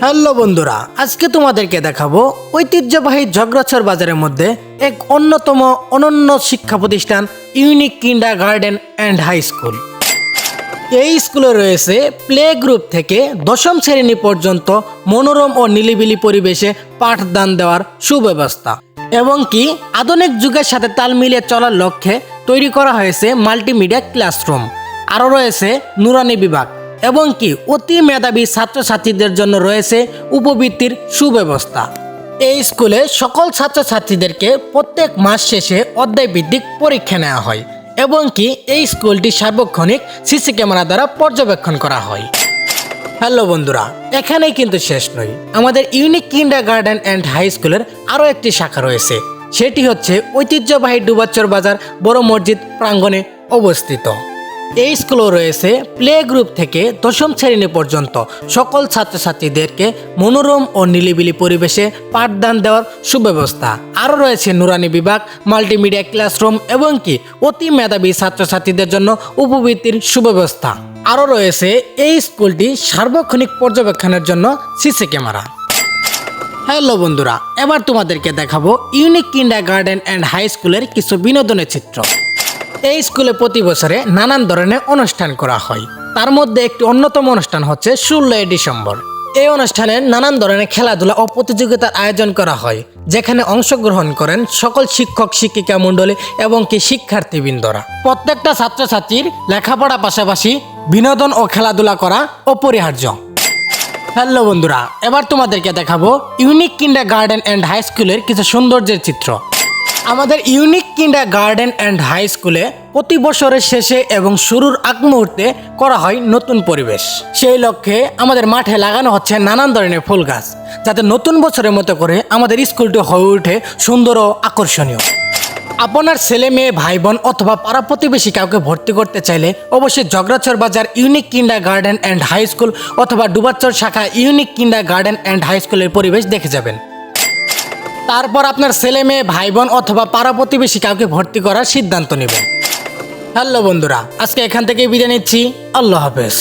Hello বন্ধুরা, আজকে তোমাদেরকে দেখাবো ঐতিহ্যবাহী ঝগড়াছর বাজারের মধ্যে এক অন্যতম অনন্য শিক্ষা প্রতিষ্ঠান unique kindergarten and high school. এই স্কুলে রয়েছে প্লে গ্রুপ থেকে দশম শ্রেণি পর্যন্ত মনোরম ও নিলিবিলি পরিবেশে পাঠদান দেওয়ার সুব্যবস্থা এবং কি আধুনিক যুগের সাথে তাল মিলিয়ে চলার লক্ষ্যে তৈরি করা হয়েছে মাল্টিমিডিয়া ক্লাসরুম আরও রয়েছে নুরানি বিভাগ। এবং কি অতি মেধাবী ছাত্রছাত্রীদের জন্য রয়েছে উপবৃত্তির সুব্যবস্থা। এই স্কুলে সকল ছাত্রছাত্রীদেরকে প্রত্যেক মাস শেষে অধ্যায় ভিত্তিক পরীক্ষা নেওয়া হয় এবং কি এই স্কুলটি সার্বক্ষণিক সিসি ক্যামেরা দ্বারা পর্যবেক্ষণ করা হয়। হ্যালো বন্ধুরা, এখানেই কিন্তু শেষ নয়। আমাদের unique kindergarten and high স্কুলের আরও একটি শাখা রয়েছে। সেটি হচ্ছে ঐতিহ্যবাহী ডুবাচ্চর বাজার বড় মসজিদ প্রাঙ্গণে অবস্থিত। এই স্কুলও রয়েছে প্লে গ্রুপ থেকে দশম শ্রেণি পর্যন্ত। সকল ছাত্রছাত্রীদেরকে মনোরম ও নিলিবিলি পরিবেশে পাঠদান দেওয়ার সুব্যবস্থা। আরও রয়েছে নুরানি বিভাগ, মাল্টিমিডিয়া ক্লাসরুম এবং কি অতি মেধাবী ছাত্রছাত্রীদের জন্য উপবৃত্তির সুব্যবস্থা। আরও রয়েছে এই স্কুলটি সার্বক্ষণিক পর্যবেক্ষণের জন্য সিসি ক্যামেরা। হ্যালো বন্ধুরা, এবার তোমাদেরকে দেখাবো unique kindergarten and high স্কুলের কিছু বিনোদনের চিত্র। এই স্কুলে প্রতি বছরে নানান ধরনের অনুষ্ঠান করা হয়। তার মধ্যে একটি অন্যতম অনুষ্ঠান হচ্ছে ষোলোই ডিসেম্বর। এই অনুষ্ঠানে নানান ধরনের খেলাধুলা ও প্রতিযোগিতার আয়োজন করা হয়, যেখানে অংশগ্রহণ করেন সকল শিক্ষক, শিক্ষিকা মণ্ডলী এবং কি শিক্ষার্থীবৃন্দরা। প্রত্যেকটা ছাত্রছাত্রীর লেখাপড়া পাশাপাশি বিনোদন ও খেলাধুলা করা অপরিহার্য। হ্যালো বন্ধুরা, এবার তোমাদেরকে দেখাবো unique kindergarten and high স্কুলের কিছু সৌন্দর্যের চিত্র। আমাদের unique kindergarten and high স্কুলে প্রতি বছরের শেষে এবং শুরুর আগ মুহূর্তে করা হয় নতুন পরিবেশ। সেই লক্ষ্যে আমাদের মাঠে লাগানো হচ্ছে নানান ধরনের ফুল গাছ, যাতে নতুন বছরের মতো করে আমাদের স্কুলটি হয়ে ওঠে সুন্দর ও আকর্ষণীয়। আপনার ছেলে মেয়ে ভাই বোন অথবা পাড়া প্রতিবেশী কাউকে ভর্তি করতে চাইলে অবশ্যই Jagarachar Bazar unique kindergarten and high school অথবা ডুবাচর শাখা unique kindergarten and high স্কুলের পরিবেশ দেখে যাবেন। তারপর আপনার ছেলে মেয়ে, ভাই বোন অথবা পাড়া প্রতিবেশী কাউকে ভর্তি করার সিদ্ধান্ত নেবেন। হ্যালো বন্ধুরা, আজকে এখান থেকে বিদায় নিচ্ছি। আল্লাহ হাফেজ।